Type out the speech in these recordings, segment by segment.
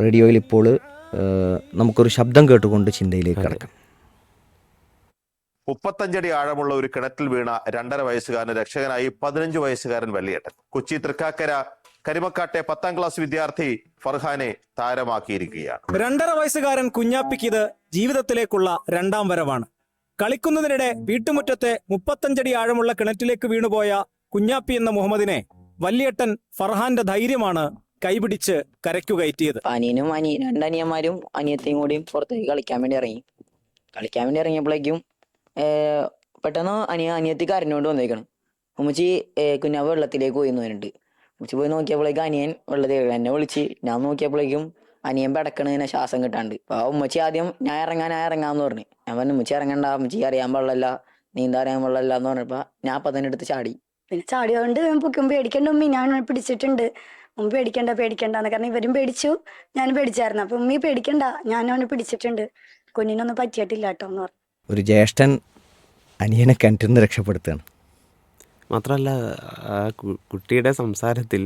റേഡിയോയിൽ ഇപ്പോൾ നമുക്കൊരു ശബ്ദം കേട്ടുകൊണ്ട് ചിന്തയിലേക്ക് കിടക്കാം. മുപ്പത്തഞ്ചടി ആഴമുള്ള ഒരു കിണറ്റിൽ വീണ രണ്ടര വയസ്സുകാരൻ രക്ഷകനായി പതിനഞ്ച് വയസ്സുകാരൻ വലിയേട്ടൻ കൊച്ചി തൃക്കാക്കര കരിമക്കാട്ടെ പത്താം ക്ലാസ് വിദ്യാർത്ഥി ഫർഹാനെ താരമാക്കിയിരിക്കുകയാണ്. രണ്ടര വയസ്സുകാരൻ കുഞ്ഞാപ്പിക്കിത് ജീവിതത്തിലേക്കുള്ള രണ്ടാം വരവാണ്. കളിക്കുന്നതിനിടെ വീട്ടുമുറ്റത്തെ മുപ്പത്തഞ്ചടി ആഴമുള്ള കിണറ്റിലേക്ക് വീണുപോയ കുഞ്ഞാപ്പി എന്ന മുഹമ്മദിനെ വല്യേട്ടൻ ഫർഹാന്റെ ധൈര്യമാണ് കൈപിടിച്ച് കരയ്ക്കു കയറ്റിയത്? അനിയനും അനി രണ്ടനിയന്മാരും അനിയത്തെയും കൂടിയും പുറത്തേക്ക് കളിക്കാൻ വേണ്ടി ഇറങ്ങി. കളിക്കാൻ വേണ്ടി ഇറങ്ങിയപ്പോഴേക്കും പെട്ടെന്ന് അനിയ അനിയത്തി കരഞ്ഞുകൊണ്ട് വന്നേക്കണം. ഉമ്മച്ചി കുഞ്ഞ വെള്ളത്തിലേക്ക് പോയി എന്ന് ഉമ്മച്ചി പോയി നോക്കിയപ്പോഴേക്കും അനിയൻ വെള്ളത്തിൽ എന്നെ വിളിച്ച്. ഞാൻ നോക്കിയപ്പോഴേക്കും അനിയൻ പെടക്കണതിനെ ശ്വാസം കിട്ടാണ്ട്. ആ ഉമ്മച്ചി ആദ്യം ഞാൻ ഇറങ്ങാൻ ഞാൻ ഇറങ്ങാന്ന് പറഞ്ഞു. ഞാൻ പറഞ്ഞു ഉമ്മച്ചി ഇറങ്ങണ്ട ഉമ്മച്ചി അറിയാൻ പാടില്ല നീന്താൻ അറിയാൻ പാടില്ല എന്ന് പറഞ്ഞപ്പോ ഞാൻ അപ്പൊ തന്നെ എടുത്ത് ചാടി. പിന്നെ ചാടിയോണ്ട് ഞാൻ പൊക്കും പേടിക്കണ്ട ഉമ്മി ഞാൻ പിടിച്ചിട്ടുണ്ട്. ഉമ്മ പേടിക്കണ്ട പേടിക്കണ്ടെന്ന് കാരണം ഇവരും പേടിച്ചു. ഞാൻ പേടിച്ചായിരുന്നു. അപ്പൊ ഉമ്മി പേടിക്കണ്ട ഞാൻ അവനെ പിടിച്ചിട്ടുണ്ട്. കുഞ്ഞിനൊന്നും പറ്റിയിട്ടില്ല കേട്ടോ എന്ന് പറഞ്ഞു. ഒരു ജ്യേഷ്ഠൻ അനിയനെ കിണറ്റിൽ നിന്ന് രക്ഷപ്പെടുത്തുകയാണ്. മാത്രമല്ല ആ കുട്ടിയുടെ സംസാരത്തിൽ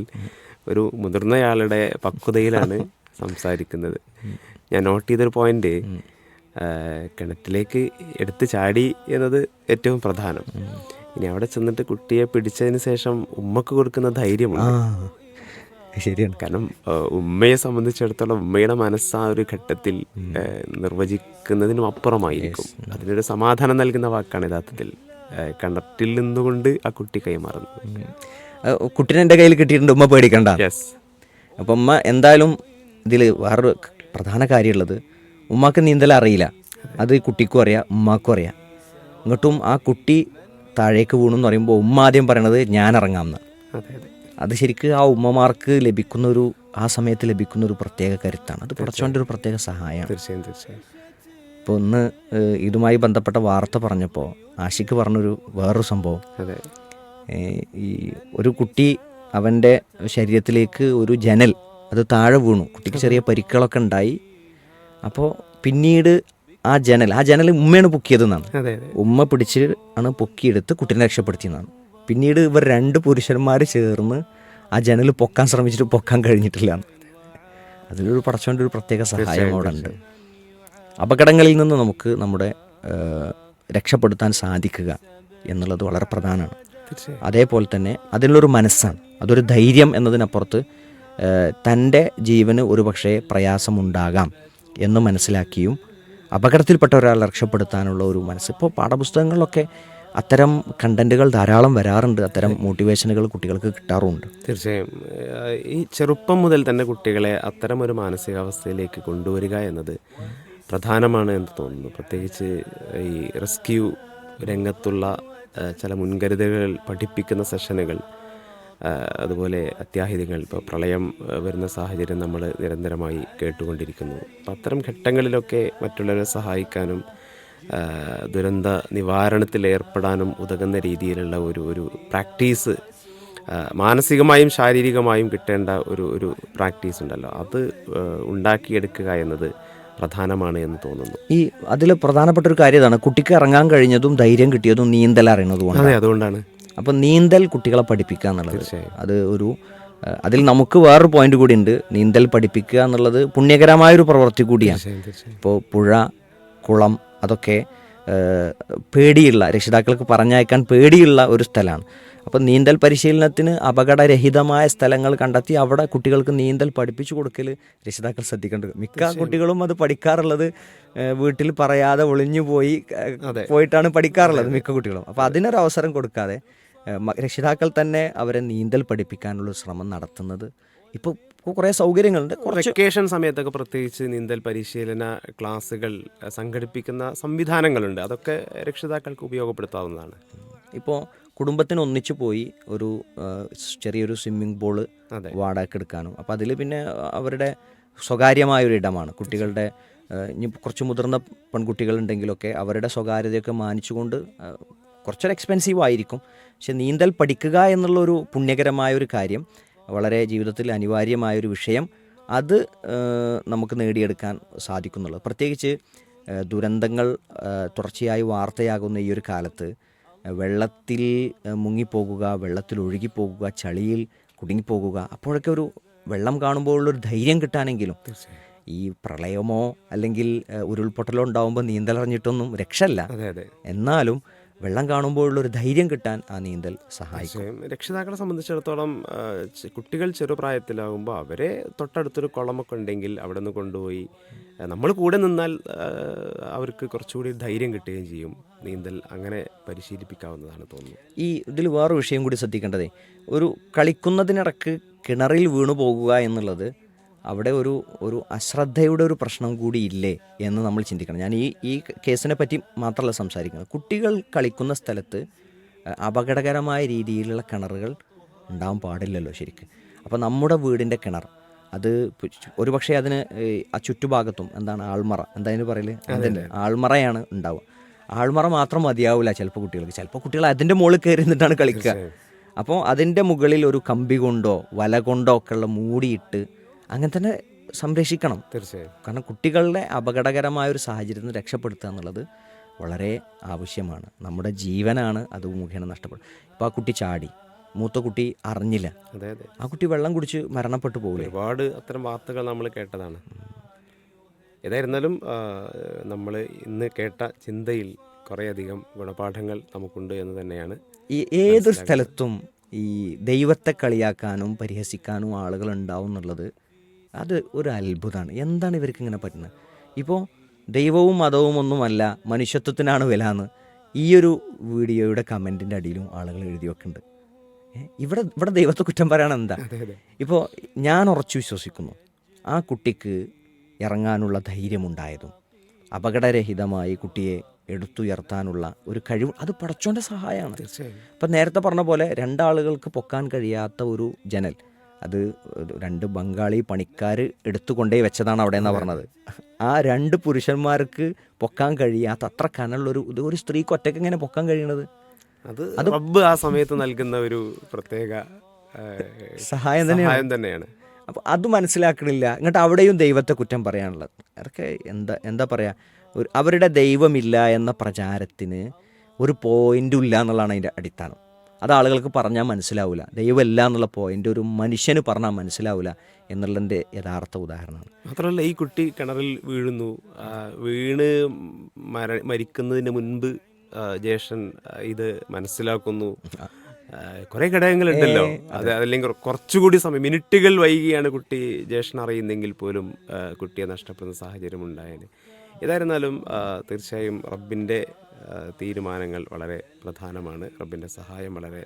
ഒരു മുതിർന്നയാളുടെ പക്വതയിലാണ് സംസാരിക്കുന്നത്. ഞാൻ നോട്ട് ചെയ്തൊരു പോയിന്റ് കിണറ്റിലേക്ക് എടുത്ത് ചാടി എന്നത് ഏറ്റവും പ്രധാനം. ഇനി അവിടെ ചെന്നിട്ട് കുട്ടിയെ പിടിച്ചതിന് ശേഷം ഉമ്മക്ക് കൊടുക്കുന്ന ധൈര്യമാണ് ശരിയാണ്. കാരണം ഉമ്മയെ സംബന്ധിച്ചിടത്തോളം ഉമ്മയുടെ മനസ്സ് ആ ഒരു ഘട്ടത്തിൽ നിർവചിക്കുന്നതിനും അപ്പുറമായിരിക്കും. അതിനൊരു സമാധാനം നൽകുന്ന വാക്കാണ് യഥാർത്ഥത്തിൽ കണ്ടത്തിൽ നിന്നുകൊണ്ട് ആ കുട്ടി കൈമാറുന്നത്. കുട്ടീനെ എന്റെ കയ്യിൽ കിട്ടിയിട്ടുണ്ട് ഉമ്മ പേടിക്കണ്ട. യെസ് അപ്പം ഉമ്മ എന്തായാലും ഇതിൽ വേറൊരു പ്രധാന കാര്യമുള്ളത് ഉമ്മാക്ക് നീന്തൽ അറിയില്ല. അത് കുട്ടിക്കും അറിയാം ഉമ്മാക്കും അറിയാം. എന്നിട്ടും ആ കുട്ടി താഴേക്ക് വീണു എന്ന് പറയുമ്പോൾ ഉമ്മ ആദ്യം പറയണത് ഞാൻ ഇറങ്ങാമെന്ന് അതെ. ശരിക്കും ആ ഉമ്മമാർക്ക് ലഭിക്കുന്ന ഒരു ആ സമയത്ത് ലഭിക്കുന്ന ഒരു പ്രത്യേക കരുത്താണ്. അത് കുറച്ചുകൊണ്ട് ഒരു പ്രത്യേക സഹായമാണ്. തീർച്ചയായും തീർച്ചയായും. ഇപ്പോൾ ഒന്ന് ഇതുമായി ബന്ധപ്പെട്ട വാർത്ത പറഞ്ഞപ്പോൾ ആഷിക്ക് പറഞ്ഞൊരു വേറൊരു സംഭവം. ഈ ഒരു കുട്ടി അവന്റെ ശരീരത്തിലേക്ക് ഒരു ജനൽ അത് താഴെ വീണു. കുട്ടിക്ക് ചെറിയ പരിക്കുകളൊക്കെ ഉണ്ടായി. അപ്പോൾ പിന്നീട് ആ ജനൽ ആ ജനൽ ഉമ്മയാണ് പൊക്കിയതെന്നാണ് ഉമ്മ പിടിച്ച് ആണ് പൊക്കിയെടുത്ത് കുട്ടീനെ രക്ഷപ്പെടുത്തിയെന്നാണ്. പിന്നീട് ഇവർ രണ്ട് പുരുഷന്മാർ ചേർന്ന് ആ ജനൽ പൊക്കാൻ ശ്രമിച്ചിട്ട് പൊക്കാൻ കഴിഞ്ഞിട്ടില്ല അതിലൊരു പടച്ചോന്റെ ഒരു പ്രത്യേക സഹായം അവിടെ ഉണ്ട്. അപകടങ്ങളിൽ നിന്ന് നമുക്ക് നമ്മുടെ രക്ഷപ്പെടുത്താൻ സാധിക്കുക എന്നുള്ളത് വളരെ പ്രധാനമാണ്. അതേപോലെ തന്നെ അതിനുള്ളൊരു മനസ്സാണ്. അതൊരു ധൈര്യം എന്നതിനപ്പുറത്ത് തന്റെ ജീവന് ഒരു പക്ഷേ പ്രയാസമുണ്ടാകാം എന്ന് മനസ്സിലാക്കിയും അപകടത്തിൽപ്പെട്ട ഒരാൾ രക്ഷപ്പെടുത്താനുള്ള ഒരു മനസ്സ്. ഇപ്പോൾ പാഠപുസ്തകങ്ങളിലൊക്കെ അത്തരം കണ്ടന്റുകൾ ധാരാളം വരാറുണ്ട്. അത്തരം മോട്ടിവേഷനുകൾ കുട്ടികൾക്ക് കിട്ടാറുമുണ്ട്. തീർച്ചയായും. ഈ ചെറുപ്പം മുതൽ തന്നെ കുട്ടികളെ അത്തരം ഒരു മാനസികാവസ്ഥയിലേക്ക് കൊണ്ടുവരിക എന്നത് പ്രധാനമാണ് എന്ന് തോന്നുന്നു. പ്രത്യേകിച്ച് ഈ റെസ്ക്യൂ രംഗത്തുള്ള ചില മുൻകരുതലുകൾ പഠിപ്പിക്കുന്ന സെഷനുകൾ അതുപോലെ അത്യാഹിതങ്ങൾ ഇപ്പോൾ പ്രളയം വരുന്ന സാഹചര്യം നമ്മൾ നിരന്തരമായി കേട്ടുകൊണ്ടിരിക്കുന്നു. അപ്പം അത്തരം ഘട്ടങ്ങളിലൊക്കെ മറ്റുള്ളവരെ സഹായിക്കാനും ദുരന്ത നിവാരണത്തിൽ ഏർപ്പെടാനും ഉതകുന്ന രീതിയിലുള്ള ഒരു ഒരു പ്രാക്ടീസ് മാനസികമായും ശാരീരികമായും കിട്ടേണ്ട ഒരു ഒരു പ്രാക്ടീസ് ഉണ്ടല്ലോ. അത് ഉണ്ടാക്കിയെടുക്കുക എന്നത് പ്രധാനമാണ് എന്ന് തോന്നുന്നു. ഈ അതിൽ പ്രധാനപ്പെട്ട ഒരു കാര്യമാണ് കുട്ടിക്ക് ഇറങ്ങാൻ കഴിഞ്ഞതും ധൈര്യം കിട്ടിയതും നീന്തൽ അറിയണതുമാണ് അതെ അതുകൊണ്ടാണ്. അപ്പം നീന്തൽ കുട്ടികളെ പഠിപ്പിക്കുക എന്നുള്ളത്. അത് ഒരു അതിൽ നമുക്ക് വേറൊരു പോയിന്റ് കൂടി ഉണ്ട്. നീന്തൽ പഠിപ്പിക്കുക എന്നുള്ളത് പുണ്യകരമായൊരു പ്രവൃത്തി കൂടിയാണ്. ഇപ്പോൾ പുഴ കുളം അതൊക്കെ പേടിയുള്ള രക്ഷിതാക്കൾക്ക് പറഞ്ഞയക്കാൻ പേടിയുള്ള ഒരു സ്ഥലമാണ്. അപ്പം നീന്തൽ പരിശീലനത്തിന് അപകടരഹിതമായ സ്ഥലങ്ങൾ കണ്ടെത്തി അവിടെ കുട്ടികൾക്ക് നീന്തൽ പഠിപ്പിച്ചു കൊടുക്കൽ രക്ഷിതാക്കൾ ശ്രദ്ധിക്കേണ്ടത്. മിക്ക കുട്ടികളും അത് പഠിക്കാറുള്ളത് വീട്ടിൽ പറയാതെ ഒളിഞ്ഞു പോയി പോയിട്ടാണ് പഠിക്കാറുള്ളത് മിക്ക കുട്ടികളും. അപ്പോൾ അതിനൊരു അവസരം കൊടുക്കാതെ രക്ഷിതാക്കൾ തന്നെ അവരെ നീന്തൽ പഠിപ്പിക്കാനുള്ള ശ്രമം നടത്തുന്നത്. ഇപ്പോൾ കുറേ സൗകര്യങ്ങളുണ്ട്. കുറേ വെക്കേഷൻ സമയത്തൊക്കെ പ്രത്യേകിച്ച് നീന്തൽ പരിശീലന ക്ലാസ്സുകൾ സംഘടിപ്പിക്കുന്ന സംവിധാനങ്ങളുണ്ട്. അതൊക്കെ രക്ഷിതാക്കൾക്ക് ഉപയോഗപ്പെടുത്താവുന്നതാണ്. ഇപ്പോൾ കുടുംബത്തിന് ഒന്നിച്ചു പോയി ഒരു ചെറിയൊരു സ്വിമ്മിംഗ് പൂൾ വാടക എടുക്കാനും. അപ്പോൾ അതിൽ പിന്നെ അവരുടെ സ്വകാര്യമായൊരു ഇടമാണ്. കുട്ടികളുടെ കുറച്ച് മുതിർന്ന പെൺകുട്ടികളുണ്ടെങ്കിലൊക്കെ അവരുടെ സ്വകാര്യതയൊക്കെ മാനിച്ചുകൊണ്ട് കുറച്ചൊരു എക്സ്പെൻസീവ് ആയിരിക്കും. പക്ഷെ നീന്തൽ പഠിക്കുക എന്നുള്ളൊരു പുണ്യകരമായ ഒരു കാര്യം വളരെ ജീവിതത്തിൽ അനിവാര്യമായൊരു വിഷയം അത് നമുക്ക് നേടിയെടുക്കാൻ സാധിക്കുന്നുള്ളത്. പ്രത്യേകിച്ച് ദുരന്തങ്ങൾ തുടർച്ചയായി വാർത്തയാകുന്ന ഈ ഒരു കാലത്ത് വെള്ളത്തിൽ മുങ്ങിപ്പോകുക വെള്ളത്തിൽ ഒഴുകിപ്പോകുക ചളിയിൽ കുടുങ്ങിപ്പോകുക അപ്പോഴൊക്കെ ഒരു വെള്ളം കാണുമ്പോഴുള്ളൊരു ധൈര്യം കിട്ടാനെങ്കിലും ഈ പ്രളയമോ അല്ലെങ്കിൽ ഉരുൾപൊട്ടലോ ഉണ്ടാകുമ്പോൾ നീന്തലറിഞ്ഞിട്ടൊന്നും രക്ഷല്ല. എന്നാലും വെള്ളം കാണുമ്പോഴുള്ളൊരു ധൈര്യം കിട്ടാൻ ആ നീന്തൽ സഹായിക്കും. രക്ഷിതാക്കളെ സംബന്ധിച്ചിടത്തോളം കുട്ടികൾ ചെറുപ്രായത്തിലാകുമ്പോൾ അവരെ തൊട്ടടുത്തൊരു കുളമൊക്കെ ഉണ്ടെങ്കിൽ അവിടെ നിന്ന് കൊണ്ടുപോയി നമ്മൾ കൂടെ നിന്നാൽ അവർക്ക് കുറച്ചുകൂടി ധൈര്യം കിട്ടുകയും ചെയ്യും. നീന്തൽ അങ്ങനെ പരിശീലിപ്പിക്കാവുന്നതാണ് തോന്നുന്നു ഈ ഇതിൽ വേറൊരു വിഷയം കൂടി ശ്രദ്ധിക്കേണ്ടതേ ഒരു കളിക്കുന്നതിനിടക്ക് കിണറിൽ വീണു പോകുക എന്നുള്ളത് അവിടെ ഒരു ഒരു അശ്രദ്ധയുടെ ഒരു പ്രശ്നം കൂടി ഇല്ലേ എന്ന് നമ്മൾ ചിന്തിക്കണം. ഞാൻ ഈ ഈ കേസിനെ പറ്റി മാത്രമല്ല സംസാരിക്കുന്നത്. കുട്ടികൾ കളിക്കുന്ന സ്ഥലത്ത് അപകടകരമായ രീതിയിലുള്ള കിണറുകൾ ഉണ്ടാവാൻ പാടില്ലല്ലോ ശരിക്ക്. അപ്പോൾ നമ്മുടെ വീടിന്റെ കിണർ അത് ഒരു പക്ഷേ അതിന് ആ ചുറ്റുഭാഗത്തും എന്താണ് ആൾമറ എന്താ അതിന് പറയൽ? അതിന്റെ ആൾമറയാണ് ഉണ്ടാവുക. ആൾമറ മാത്രം മതിയാവില്ല ചിലപ്പോൾ കുട്ടികൾക്ക്. ചിലപ്പോൾ കുട്ടികൾ അതിന്റെ മുകളിൽ കയറി നിന്നിട്ടാണ് കളിക്കുക. അപ്പോൾ അതിന്റെ മുകളിൽ ഒരു കമ്പി കൊണ്ടോ വല കൊണ്ടോ ഒക്കെ ഉള്ള മൂടിയിട്ട് അങ്ങനെ തന്നെ സംരക്ഷിക്കണം. തീർച്ചയായും. കാരണം കുട്ടികളുടെ അപകടകരമായ ഒരു സാഹചര്യത്തിൽ നിന്ന് രക്ഷപ്പെടുത്തുക എന്നുള്ളത് വളരെ ആവശ്യമാണ്. നമ്മുടെ ജീവനാണ് അത് മുഖേന നഷ്ടപ്പെടും ഇപ്പോൾ ആ കുട്ടി ചാടി. മൂത്ത കുട്ടി അറിഞ്ഞില്ല. അതെ അതെ. ആ കുട്ടി വെള്ളം കുടിച്ച് മരണപ്പെട്ടു പോകും ഒരുപാട് അത്തരം വാർത്തകൾ നമ്മൾ കേട്ടതാണ്. ഏതായിരുന്നാലും നമ്മൾ ഇന്ന് കേട്ട ചിന്തയിൽ കുറേയധികം ഗുണപാഠങ്ങൾ നമുക്കുണ്ട് എന്ന് തന്നെയാണ് ഈ ഏതൊരു സ്ഥലത്തും ഈ ദൈവത്തെ കളിയാക്കാനും പരിഹസിക്കാനും ആളുകൾ ഉണ്ടാവും എന്നുള്ളത് അത് ഒരു അത്ഭുതമാണ് എന്താണ് ഇവർക്ക് ഇങ്ങനെ പറ്റുന്നത്? ഇപ്പോൾ ദൈവവും മതവും ഒന്നുമല്ല മനുഷ്യത്വത്തിനാണ് വില എന്ന് ഈ ഒരു വീഡിയോയുടെ കമന്റിന്റെ അടിയിലും ആളുകൾ എഴുതി വെക്കുന്നുണ്ട്. ഇവിടെ ഇവിടെ ദൈവത്തെ കുറ്റം പറയണ എന്താ? ഇപ്പോൾ ഞാൻ ഉറച്ചു വിശ്വസിക്കുന്നു. ആ കുട്ടിക്ക് ഇറങ്ങാനുള്ള ധൈര്യമുണ്ടായതും അപകടരഹിതമായി കുട്ടിയെ എടുത്തുയർത്താനുള്ള ഒരു കഴിവ് അത് പടച്ചോന്റെ സഹായമാണ്. ഇപ്പം നേരത്തെ പറഞ്ഞ പോലെ രണ്ടാളുകൾക്ക് പൊക്കാൻ കഴിയാത്ത ഒരു ജനൽ അത് രണ്ട് ബംഗാളി പണിക്കാർ എടുത്തുകൊണ്ടേ വെച്ചതാണ് അവിടെ എന്നാണ് പറഞ്ഞത്. ആ രണ്ട് പുരുഷന്മാർക്ക് പൊക്കാൻ കഴിയാത്ത അത്ര കനമുള്ളൊരു ഇത് ഒരു സ്ത്രീക്ക് ഒറ്റയ്ക്ക് എങ്ങനെ പൊക്കാൻ കഴിയണത്? അത് അത് റബ്ബ് ആ സമയത്ത് നൽകുന്ന ഒരു പ്രത്യേക സഹായം തന്നെയാണ്. സഹായം തന്നെയാണ്. അപ്പോൾ അത് മനസ്സിലാക്കണില്ല. എന്നിട്ട് അവിടെയും ദൈവത്തെ കുറ്റം പറയാനുള്ളത്. അതൊക്കെ എന്താ എന്താ പറയുക ഒരു അവരുടെ ദൈവമില്ല എന്ന പ്രചാരത്തിന് ഒരു പോയിന്റും ഇല്ല എന്നുള്ളതാണ് അതിന്റെ അടിസ്ഥാനം. അത് ആളുകൾക്ക് പറഞ്ഞാൽ മനസ്സിലാവില്ല ദൈവമല്ല എന്നുള്ള പോയിന്റ് ഒരു മനുഷ്യന് പറഞ്ഞാൽ മനസ്സിലാവില്ല എന്നുള്ളതിന്റെ യഥാർത്ഥ ഉദാഹരണമാണ്. മാത്രമല്ല ഈ കുട്ടി കിണറിൽ വീഴുന്നു. വീണ് മര മരിക്കുന്നതിന് മുൻപ് ജേഷൻ ഇത് മനസ്സിലാക്കുന്നു. കുറെ ഘടകങ്ങളുണ്ടല്ലോ. അത്. അല്ലെങ്കിൽ കുറച്ചുകൂടി സമയം മിനിറ്റുകൾ വൈകിയാണ് കുട്ടി ജേഷൻ അറിയുന്നെങ്കിൽ പോലും കുട്ടിയെ നഷ്ടപ്പെടുന്ന സാഹചര്യം ഉണ്ടായത് ഏതായിരുന്നാലും തീർച്ചയായും റബ്ബിന്റെ തീരുമാനങ്ങൾ വളരെ പ്രധാനമാണ്. റബ്ബിന്റെ സഹായം വളരെ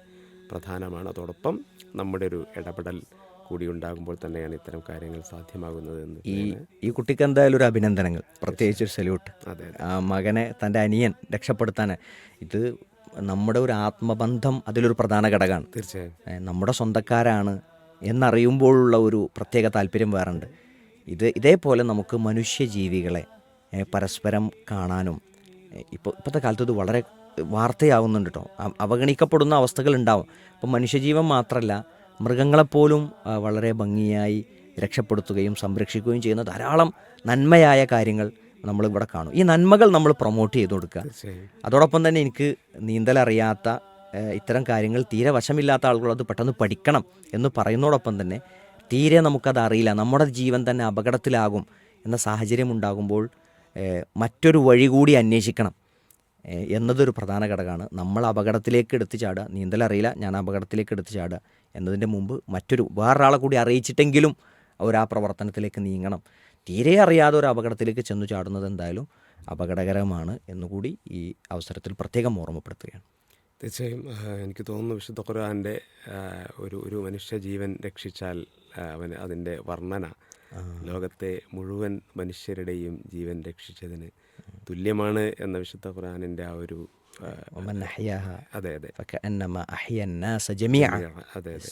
പ്രധാനമാണ്. അതോടൊപ്പം നമ്മുടെ ഒരു ഇടപെടൽ കൂടി ഉണ്ടാകുമ്പോൾ തന്നെയാണ് ഇത്തരം കാര്യങ്ങൾ സാധ്യമാകുന്നത് എന്ന് ഈ ഈ കുട്ടിക്ക് എന്തായാലും ഒരു അഭിനന്ദനങ്ങൾ. പ്രത്യേകിച്ച് ഒരു സല്യൂട്ട്. അതെ ആ മകനെ തന്റെ അനിയൻ രക്ഷപ്പെടുത്താൻ. ഇത് നമ്മുടെ ഒരു ആത്മബന്ധം അതിലൊരു പ്രധാന ഘടകമാണ്. തീർച്ചയായും. നമ്മുടെ സ്വന്തക്കാരാണ് എന്നറിയുമ്പോഴുള്ള ഒരു പ്രത്യേക താല്പര്യം വേറുണ്ട് ഇത് ഇതേപോലെ നമുക്ക് മനുഷ്യജീവികളെ പരസ്പരം കാണാനും ഇപ്പോൾ ഇപ്പോഴത്തെ കാലത്ത് ഇത് വളരെ വാർത്തയാവുന്നുണ്ട് കേട്ടോ അവഗണിക്കപ്പെടുന്ന അവസ്ഥകൾ ഉണ്ടാവും അപ്പോൾ മനുഷ്യജീവൻ മാത്രമല്ല മൃഗങ്ങളെപ്പോലും വളരെ ഭംഗിയായി രക്ഷപ്പെടുത്തുകയും സംരക്ഷിക്കുകയും ചെയ്യുന്ന ധാരാളം നന്മയായ കാര്യങ്ങൾ നമ്മൾ ഇവിടെ കാണും. ഈ നന്മകൾ നമ്മൾ പ്രൊമോട്ട് ചെയ്ത് കൊടുക്കുക അതോടൊപ്പം തന്നെ എനിക്ക് നീന്തലറിയാത്ത ഇത്തരം കാര്യങ്ങൾ തീരെ വശമില്ലാത്ത ആളുകൾ അത് പെട്ടെന്ന് പഠിക്കണം എന്ന് പറയുന്നതോടൊപ്പം തന്നെ തീരെ നമുക്കത് അറിയില്ല നമ്മുടെ ജീവൻ തന്നെ അപകടത്തിലാകും എന്ന സാഹചര്യം ഉണ്ടാകുമ്പോൾ മറ്റൊരു വഴി കൂടി അന്വേഷിക്കണം. എന്നതൊരു പ്രധാന ഘടകമാണ്. നമ്മൾ അപകടത്തിലേക്ക് എടുത്തു ചാടുക. നീന്തൽ അറിയില്ല. ഞാൻ അപകടത്തിലേക്ക് എടുത്തു ചാടുക എന്നതിന്റെ മുമ്പ് മറ്റൊരു വേറൊരാളെ കൂടി അറിയിച്ചിട്ടെങ്കിലും അവർ ആ പ്രവർത്തനത്തിലേക്ക് നീങ്ങണം. തീരെ അറിയാതെ ഒരു അപകടത്തിലേക്ക് ചെന്നു ചാടുന്നത് എന്തായാലും അപകടകരമാണ് എന്നുകൂടി ഈ അവസരത്തിൽ പ്രത്യേകം ഓർമ്മപ്പെടുത്തുകയാണ്. തീർച്ചയായും എനിക്ക് തോന്നുന്നു വിശുദ്ധ ഖുർആന്റെ ഒരു ഒരു മനുഷ്യ ജീവൻ രക്ഷിച്ചാൽ അവന് അതിന്റെ വർണന ലോകത്തെ മുഴുവൻ മനുഷ്യരുടെയും ജീവൻ രക്ഷിച്ചതിന് തുല്യമാണ് എന്ന വിശുദ്ധ ഖുറാനിന്റെ ആ ഒരു അതെ അതെ. അതെ അതെ.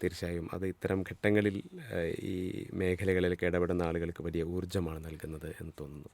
തീർച്ചയായും അത് ഇത്തരം ഘട്ടങ്ങളിൽ ഈ മേഖലകളിലേക്ക് ഇടപെടുന്ന ആളുകൾക്ക് വലിയ ഊർജമാണ് നൽകുന്നത് എന്ന് തോന്നുന്നു.